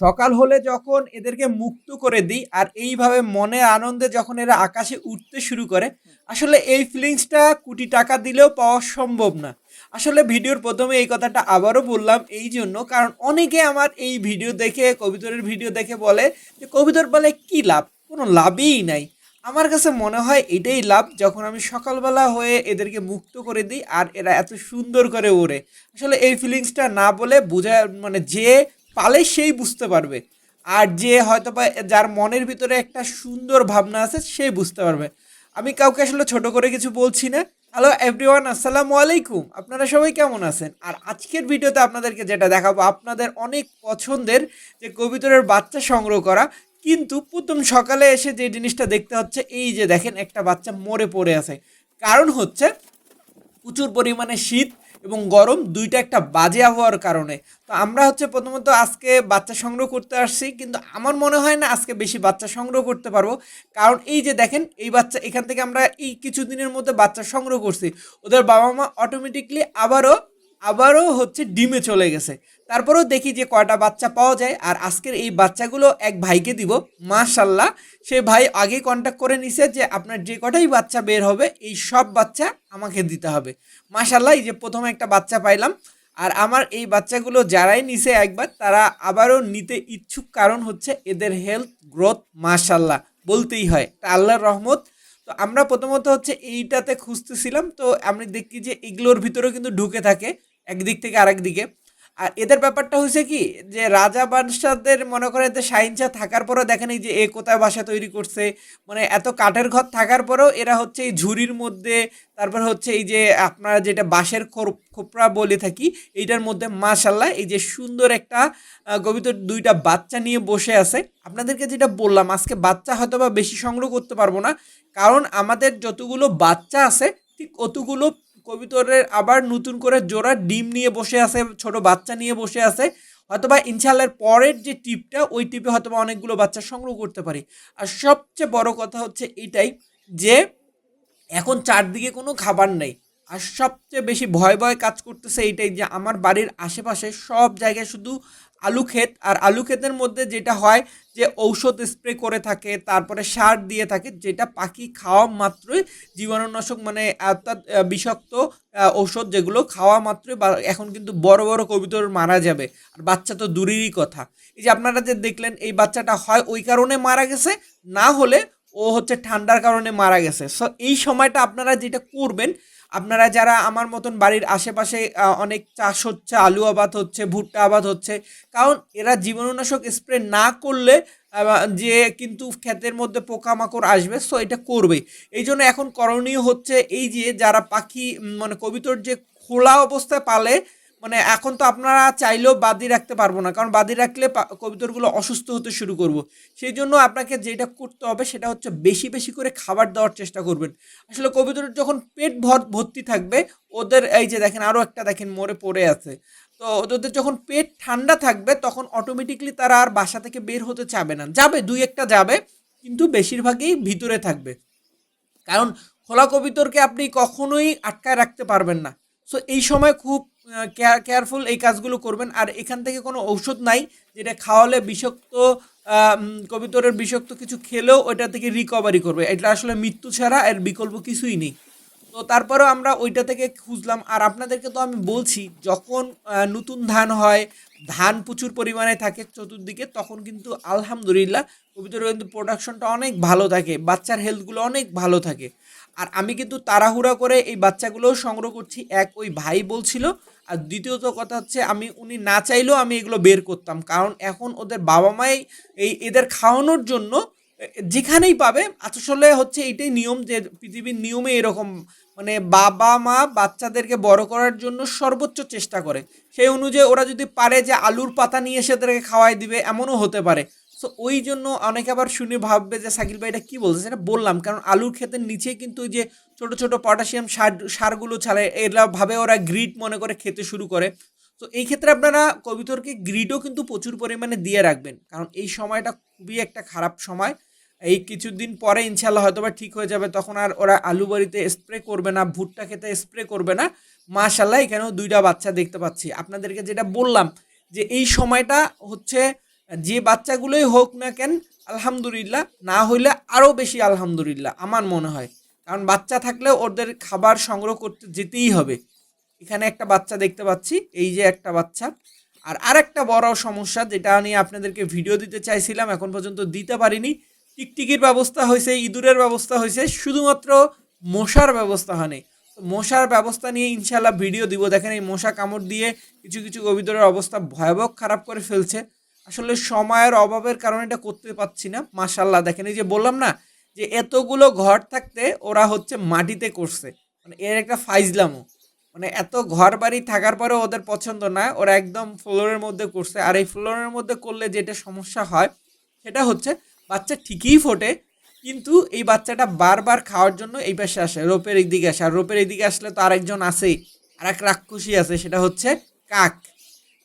সকাল হলে যখন এদেরকে মুক্ত করে দিই আর এইভাবে মনের আনন্দে যখন এরা আকাশে উঠতে শুরু করে, আসলে এই ফিলিংসটা কোটি টাকা দিলেও পাওয়া সম্ভব না। আসলে ভিডিওর প্রথমে এই কথাটা আবারও বললাম এই জন্য, কারণ অনেকে আমার এই ভিডিও দেখে, কবিতরের ভিডিও দেখে বলে যে, কবিতর বলে কি লাভ? কোনো লাভই নাই। আমার কাছে মনে হয় এটাই লাভ যখন আমি সকালবেলা হয়ে এদেরকে মুক্ত করে দিই আর এরা এত সুন্দর করে ওড়ে। আসলে এই ফিলিংসটা না বলে বোঝা মানে যে পালে সেই বুঝতে পারবে। আর যে হয়তো বা যার মনের ভিতরে একটা সুন্দর ভাবনা আছে, সেই বুঝতে পারবে। আমি কাউকে আসলে ছোট করে কিছু বলছি না। হ্যালো এভরিওয়ান আসসালামু আলাইকুম। আপনারা সবাই কেমন আছেন? আর আজকের ভিডিওতে আপনাদেরকে যেটা দেখাবো, আপনাদের অনেক পছন্দের যে কবিতরের বাচ্চা সংগ্রহ করা, কিন্তু প্রথম সকালে এসে যে জিনিসটা দেখতে হচ্ছে, এই যে দেখেন একটা বাচ্চা মরে পড়ে আছে। কারণ হচ্ছে প্রচুর পরিমাণে শীত এবং গরম দুইটা একটা বাজে আবহাওয়ার কারণে। তো আমরা হচ্ছে প্রথমত আজকে বাচ্চা সংগ্রহ করতে আসছি, কিন্তু আমার মনে হয় না আজকে বেশি বাচ্চা সংগ্রহ করতে পারব। কারণ এই যে দেখেন, এই বাচ্চা, এখান থেকে আমরা এই কিছু দিনের মধ্যে বাচ্চা সংগ্রহ করছি। ওদের বাবা মা অটোমেটিকলি আবারও আবারও হচ্ছে ডিমে চলে গেছে। তারপরেও দেখি যে কয়টা বাচ্চা পাওয়া যায়, আর আজকের এই বাচ্চাগুলো এক ভাইকে দিব। মাশাল্লাহ সে ভাই আগে কন্ট্যাক্ট করে নিছে যে আপনার যে কটাই বাচ্চা বের হবে, এই সব বাচ্চা আমাকে দিতে হবে। মাশাল্লাহ এই যে প্রথমে একটা বাচ্চা পাইলাম, আর আমার এই বাচ্চাগুলো যারাই নিছে একবার, তারা আবারও নিতে ইচ্ছুক, কারণ হচ্ছে এদের হেলথ গ্রোথ মাশাল্লাহ বলতেই হয় তা আল্লাহর রহমত। তো আমরা প্রথমত হচ্ছে এইটাতে খুঁজতেছিলাম, তো আমি দেখি যে এগুলোর ভিতরেও কিন্তু ঢুকে থাকে। একদিক থেকে আরেক দিকে। আর এদের ব্যাপারটা হয়েছে কি, যে রাজা বাদশাদের মনে করেন এতে সাইনচা থাকার পরেও দেখেন যে এ কোথায় বাসা তৈরি করছে মানে এত কাঠের ঘর থাকার পরেও এরা হচ্ছে এই ঝুড়ির মধ্যে, তারপর হচ্ছে এই যে আপনারা যেটা বাঁশের খোপরা বলে থাকি, এইটার মধ্যে মাশাল্লাহ এই যে সুন্দর একটা কবিতার দুইটা বাচ্চা নিয়ে বসে আছে। আপনাদেরকে যেটা বললাম, আজকে বাচ্চা হয়তো বা বেশি সংগ্রহ করতে পারব না, কারণ আমাদের যতগুলো বাচ্চা আছে, ঠিক অতগুলো কবিতরের আবার নতুন করে জোড়া ডিম নিয়ে বসে আছে, ছোট বাচ্চা নিয়ে বসে আছে। হয়তোবা ইনশাল্লাহর পরের যে টিপটা, ওই টিপে হয়তোবা অনেকগুলো বাচ্চা সংগ্রহ করতে পারি। আর সবচেয়ে বড় কথা হচ্ছে এটাই যে, এখন চারদিকে কোনো খাবার নেই। আর সবচেয়ে বেশি ভয় ভয় কাজ করতেছে এইটাই যে আমার বাড়ির আশেপাশে সব জায়গায় শুধু আলু ক্ষেত, আর আলু ক্ষেতের মধ্যে যেটা হয় যে ঔষধ স্প্রে করে থাকে, তারপরে সার দিয়ে থাকে, যেটা পাখি খাওয়া মাত্রই জীবাণুনাশক মানে অর্থাৎ বিষাক্ত ঔষধ যেগুলো খাওয়া মাত্রই এখন কিন্তু বড় বড় কবিতর মারা যাবে। আর বাচ্চা তো দূরেরই কথা। এই যে আপনারা যে দেখলেন এই বাচ্চাটা হয় ওই কারণে মারা গেছে, না হলে ও হচ্ছে ঠান্ডার কারণে মারা গেছে। সো এই সময়টা আপনারা যেটা করবেন, আপনারা যারা আমার মতন বাড়ির আশেপাশে অনেক চাষ হচ্ছে, আলু আবাদ হচ্ছে, ভুট্টা আবাদ হচ্ছে, কারণ এরা জীবাণুনাশক স্প্রে না করলে যে কিন্তু ক্ষেতের মধ্যে পোকামাকড় আসবে সো এটা করবে। এই জন্য এখন করণীয় হচ্ছে এই যে যারা পাখি মানে কবিতর যে খোলা অবস্থায় পালে মানে এখন তো আপনারা চাইলেও বাদি রাখতে পারব না। কারণ বাদি রাখলে কবুতরগুলো অসুস্থ হতে শুরু করব। সেই জন্য আপনাকে যেটা করতে হবে সেটা হচ্ছে বেশি বেশি করে খাবার দেওয়ার চেষ্টা করবেন। আসলে কবুতরের যখন পেট ভর ভর্তি থাকবে, ওদের এই যে দেখেন আরও একটা দেখেন মরে পড়ে আছে। তো ওদের যখন পেট ঠান্ডা থাকবে, তখন অটোমেটিকলি তারা আর বাসা থেকে বের হতে চাবে না। যাবে, দুই একটা যাবে, কিন্তু বেশিরভাগই ভিতরে থাকবে। কারণ খোলা কবিতরকে আপনি কখনোই আটকায় রাখতে পারবেন না। সো এই সময় খুব কেয়ারফুল এই কাজগুলো করবেন। আর এখান থেকে কোনো ঔষধ নাই, যেটা খাওয়ালে বিষাক্ত কবিতরের বিষাক্ত কিছু খেলেও ওইটা থেকে রিকভারি করবে। এটা আসলে মৃত্যু ছাড়া এর বিকল্প কিছুই নেই। তো তারপরেও আমরা ওইটা থেকে খুঁজলাম। আর আপনাদেরকে তো আমি বলছি, যখন নতুন ধান হয়, ধান প্রচুর পরিমাণে থাকে চতুর্দিকে, তখন কিন্তু আলহামদুলিল্লাহ কবিতরের কিন্তু প্রোডাকশনটা অনেক ভালো থাকে, বাচ্চার হেলথগুলো অনেক ভালো থাকে। আর আমি কিন্তু তাড়াহুড়া করে এই বাচ্চাগুলোও সংগ্রহ করছি। এক ওই ভাই বলছিল, আর দ্বিতীয়ত কথা হচ্ছে আমি, উনি না চাইলেও আমি এগুলো বের করতাম। কারণ এখন ওদের বাবা মাই এই এদের খাওয়ানোর জন্য যেখানেই পাবে, আসলে হচ্ছে এইটাই নিয়ম যে পৃথিবীর নিয়মে এরকম মানে বাবা মা বাচ্চাদেরকে বড় করার জন্য সর্বোচ্চ চেষ্টা করে। সেই অনুযায়ী ওরা যদি পারে যে আলুর পাতা নিয়ে এসে তাদেরকে খাওয়াই দিবে, এমনও হতে পারে। সো ওই জন্য অনেকে আবার শুনে ভাববে যে সাকিল ভাই এটা কী বলছে? সেটা বললাম, কারণ আলুর ক্ষেতের নিচে কিন্তু ওই যে ছোট ছোট পটাশিয়াম সার, সারগুলো ছাড়ে এরা ভাবে ওরা গ্রিড মনে করে খেতে শুরু করে। তো এই ক্ষেত্রে আপনারা কবিতরকে গ্রিডও কিন্তু প্রচুর পরিমাণে দিয়ে রাখবেন, কারণ এই সময়টা খুবই একটা খারাপ সময়। এই কিছুদিন পরে ইনশাল্লাহ হয়তো বা ঠিক হয়ে যাবে, তখন আর ওরা আলু বাড়িতে স্প্রে করবে না, ভুট্টা খেতে স্প্রে করবে না। মাশাল্লাহ এখানেও দুইটা বাচ্চা দেখতে পাচ্ছি। আপনাদেরকে যেটা বললাম যে এই সময়টা হচ্ছে যে বাচ্চাগুলোই হোক না কেন, আলহামদুলিল্লাহ, না হইলে আরও বেশি আলহামদুলিল্লাহ, আমার মনে হয়। কারণ বাচ্চা থাকলে ওদের খাবার সংগ্রহ করতে যেতেই হবে। এখানে একটা বাচ্চা দেখতে পাচ্ছি, এই যে একটা বাচ্চা। আর আরেকটা বড় সমস্যা যেটা নিয়ে আপনাদেরকে ভিডিও দিতে চাইছিলাম, এখন পর্যন্ত দিতে পারিনি। টিকটিকির ব্যবস্থা হয়েছে, ইঁদুরের ব্যবস্থা হয়েছে, শুধুমাত্র মশার ব্যবস্থা হয়নি। মশার ব্যবস্থা নিয়ে ইনশাল্লাহ ভিডিও দিব। দেখেন এই মশা কামড় দিয়ে কিছু কিছু কবিতরের অবস্থা ভয়াবহ খারাপ করে ফেলছে। আসলে সময়ের অভাবের কারণে এটা করতে পারছি না মাশাল্লাহ দেখেন, এই যে বললাম না যে এতগুলো ঘর থাকতে ওরা হচ্ছে মাটিতে করছে। মানে এর একটা ফাইজলামও মানে এত ঘর বাড়ি থাকার পরেও ওদের পছন্দ না, ওরা একদম ফ্লোরের মধ্যে করছে। আর এই ফ্লোরের মধ্যে করলে যেটা সমস্যা হয়, সেটা হচ্ছে বাচ্চা ঠিকই ফোটে, কিন্তু এই বাচ্চাটা বারবার খাওয়ার জন্য এই পাশে আসে, রোপের এই দিকে আসে। আর রোপের এই দিকে আসলে তো আরেকজন আছেই আর এক রাক্ষসী আছে, সেটা হচ্ছে কাক।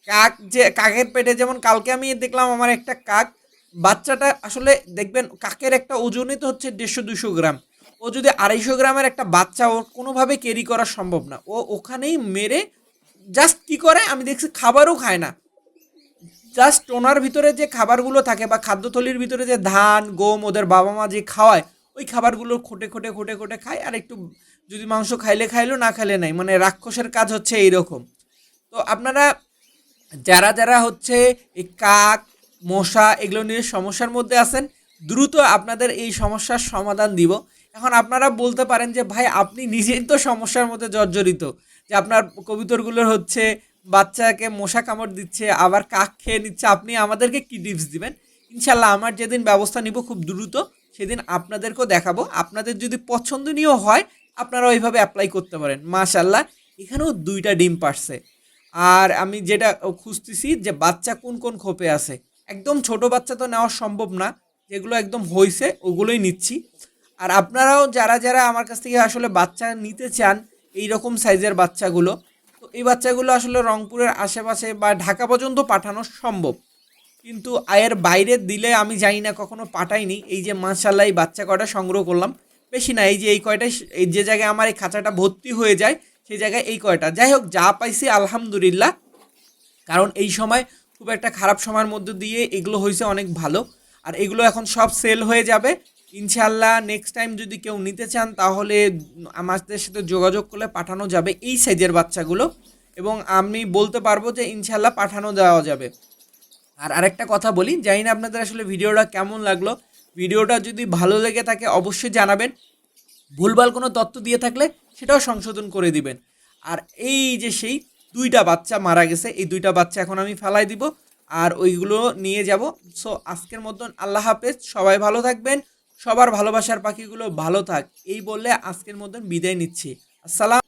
কাক যে, কাকের পেটে যেমন কালকে আমি দেখলাম আমার একটা কাক, বাচ্চাটা আসলে দেখবেন কাকের একটা ওজনই তো হচ্ছে দেড়শো দুশো গ্রাম। ও যদি আড়াইশো গ্রামের একটা বাচ্চা ওর কোনোভাবে ক্যারি করা সম্ভব না। ও ওখানেই মেরে জাস্ট কি করে? আমি দেখছি খাবারও খায় না। জাস্ট টোনার ভিতরে যে খাবারগুলো থাকে বা খাদ্যথলির ভিতরে যে ধান, গম ওদের বাবা মা যে খাওয়ায়, ওই খাবারগুলো খোটে খোটে খোটে খোটে খায় আর একটু যদি মাংস খাইলে খাইলো, না খাইলে নাই। মানে রাক্ষসের কাজ হচ্ছে এইরকম। তো আপনারা যারা যারা হচ্ছে এই কাক, মশা এগুলো নিয়ে সমস্যার মধ্যে আছেন, দ্রুত আপনাদের এই সমস্যার সমাধান দিব। এখন আপনারা বলতে পারেন যে, ভাই, আপনি নিজেই তো সমস্যার মধ্যে জর্জরিত। যে আপনার কবিতরগুলোর হচ্ছে বাচ্চাকে মশা কামড় দিচ্ছে, আবার কাক খেয়ে নিচ্ছে, আপনি আমাদেরকে কী টিপস দিবেন? ইনশাল্লাহ আমার যেদিন ব্যবস্থা নিব খুব দ্রুত, সেদিন আপনাদেরকেও দেখাবো। আপনাদের যদি পছন্দনীয় হয় আপনারা ওইভাবে অ্যাপ্লাই করতে পারেন। মাশাল্লাহ এখানেও দুইটা ডিম পারছে। আর আমি যেটা খুঁজতেছি যে বাচ্চা কোন কোন খোপে আছে। একদম ছোট বাচ্চা তো নেওয়া সম্ভব না, যেগুলো একদম হয়েছে ওগুলোই নিচ্ছি। আর আপনারাও যারা যারা আমার কাছ থেকে আসলে বাচ্চা নিতে চান এই রকম সাইজের বাচ্চাগুলো, তো এই বাচ্চাগুলো আসলে রংপুরের আশেপাশে বা ঢাকা পর্যন্ত পাঠানো সম্ভব। কিন্তু আয়ের বাইরে দিলে আমি জানি না, কখনো পাঠাইনি। এই যে মাশাল্লাহ এই বাচ্চা কয়টা সংগ্রহ করলাম। বেশি না, এই যে এই কয়টা এই যে জায়গায় আমার এই খাঁচাটা ভর্তি হয়ে যায় সেই জায়গায় এই কয়টা। যাই হোক যা পাইছি আলহামদুলিল্লাহ। কারণ এই সময় খুব একটা খারাপ সময়ের মধ্যে দিয়ে এগুলো হয়েছে অনেক ভালো। আর এগুলো এখন সব সেল হয়ে যাবে। ইনশাল্লাহ নেক্সট টাইম যদি কেউ নিতে চান, তাহলে আমাদের সাথে যোগাযোগ করলে পাঠানো যাবে এই সাইজের বাচ্চাগুলো। এবং আমি বলতে পারব যে ইনশাল্লাহ পাঠানো দেওয়া যাবে। আর আরেকটা কথা বলি, জানি না আপনাদের আসলে ভিডিওটা কেমন লাগল। ভিডিওটা যদি ভালো লেগে থাকে, অবশ্যই জানাবেন। ভুলভাল কোনো তত্ত্ব দিয়ে থাকলে সেটাও সংশোধন করে দিবেন। আর এই যে সেই দুইটা বাচ্চা মারা গেছে, এই দুইটা বাচ্চা এখন আমি ফেলাই দিব আর ওইগুলো নিয়ে যাব। সো আজকের মতন আল্লাহ হাফেজ, সবাই ভালো থাকবেন, সবার ভালোবাসার পাখিগুলো ভালো থাক, এই বললে আজকের মতন বিদায় নিচ্ছি। আসসালাম।